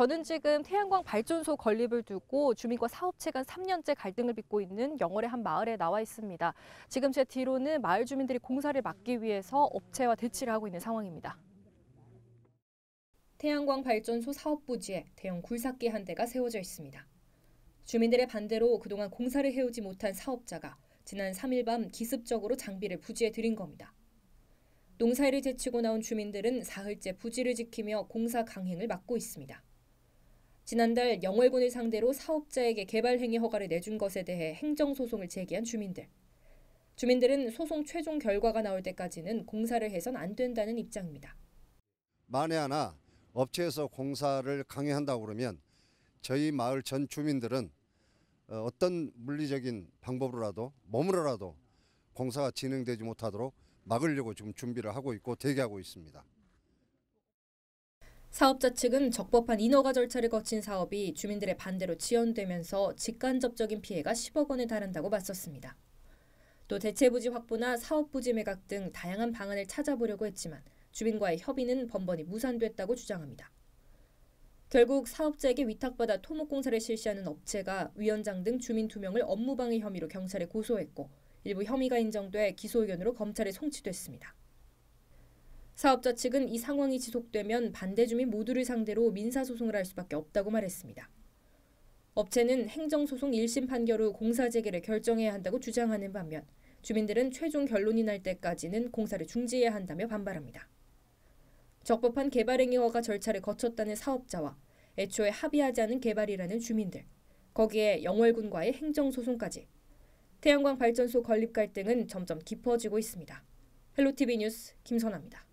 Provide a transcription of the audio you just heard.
저는 지금 태양광 발전소 건립을 두고 주민과 사업체 간 3년째 갈등을 빚고 있는 영월의 한 마을에 나와 있습니다. 지금 제 뒤로는 마을 주민들이 공사를 막기 위해서 업체와 대치를 하고 있는 상황입니다. 태양광 발전소 사업 부지에 대형 굴삭기 한 대가 세워져 있습니다. 주민들의 반대로 그동안 공사를 해오지 못한 사업자가 지난 3일 밤 기습적으로 장비를 부지에 들인 겁니다. 농사일을 제치고 나온 주민들은 사흘째 부지를 지키며 공사 강행을 막고 있습니다. 지난달 영월군을 상대로 사업자에게 개발 행위 허가를 내준 것에 대해 행정소송을 제기한 주민들. 주민들은 소송 최종 결과가 나올 때까지는 공사를 해선 안 된다는 입장입니다. 만에 하나 업체에서 공사를 강행한다고 그러면 저희 마을 전 주민들은 어, 어떤 물리적인 방법으로라도 몸으로라도 공사가 진행되지 못하도록 막으려고 지금 준비를 하고 있고 대기하고 있습니다. 사업자 측은 적법한 인허가 절차를 거친 사업이 주민들의 반대로 지연되면서 직간접적인 피해가 10억 원에 달한다고 맞섰습니다. 또 대체 부지 확보나 사업 부지 매각 등 다양한 방안을 찾아보려고 했지만 주민과의 협의는 번번이 무산됐다고 주장합니다. 결국 사업자에게 위탁받아 토목공사를 실시하는 업체가 위원장 등 주민 두 명을 업무방해 혐의로 경찰에 고소했고 일부 혐의가 인정돼 기소 의견으로 검찰에 송치됐습니다. 사업자 측은 이 상황이 지속되면 반대 주민 모두를 상대로 민사소송을 할 수밖에 없다고 말했습니다. 업체는 행정소송 1심 판결 후 공사 재개를 결정해야 한다고 주장하는 반면 주민들은 최종 결론이 날 때까지는 공사를 중지해야 한다며 반발합니다. 적법한 개발행위 허가 절차를 거쳤다는 사업자와 애초에 합의하지 않은 개발이라는 주민들, 거기에 영월군과의 행정소송까지 태양광 발전소 건립 갈등은 점점 깊어지고 있습니다. 헬로티비 뉴스 김선아입니다.